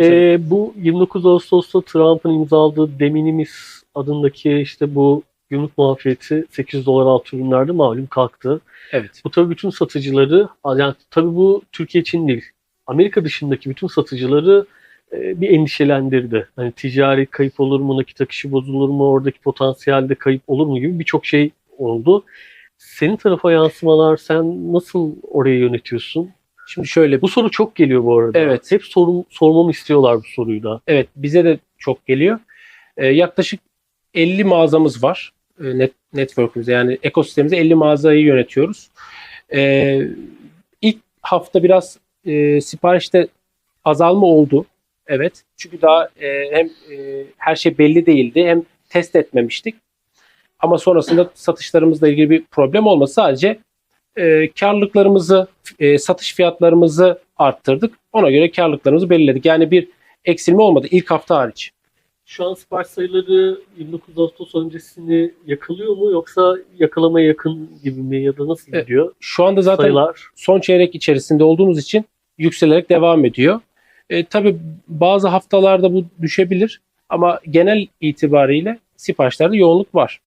Ee, bu 29 Ağustos'ta Trump'ın imzaladığı de minimis adındaki işte bu gümrük muafiyeti 800 dolar altı ürünlerde malum kalktı. evet. Bu tabii bütün satıcıları, yani tabii bu Türkiye için değil, Amerika dışındaki bütün satıcıları e, bir endişelendirdi. Hani ticari kayıp olur mu, nakit akışı bozulur mu, oradaki potansiyelde kayıp olur mu gibi birçok şey oldu. Senin tarafa yansımalar, sen nasıl orayı yönetiyorsun? Şimdi şöyle Bu soru çok geliyor bu arada. Evet. Hep sorum, sormamı istiyorlar bu soruyu da. Evet bize de çok geliyor. Ee, yaklaşık 50 mağazamız var. Ee, net, network'ümüzde yani ekosistemimizde 50 mağazayı yönetiyoruz. Ee, ilk hafta biraz e, siparişte azalma oldu. Evet. Çünkü daha e, hem e, her şey belli değildi hem test etmemiştik. Ama sonrasında satışlarımızla ilgili bir problem olmadı. Sadece e, karlılıklarımızı, e, satış fiyatlarımızı arttırdık. Ona göre karlılıklarımızı belirledik. Yani bir eksilme olmadı ilk hafta hariç. Şu an sipariş sayıları 29 Ağustos öncesini yakalıyor mu yoksa yakalamaya yakın gibi mi ya da nasıl Evet. gidiyor Şu anda zaten sayılar? son çeyrek içerisinde olduğumuz için yükselerek devam ediyor. E, tabii bazı haftalarda bu düşebilir ama genel itibariyle siparişlerde yoğunluk var.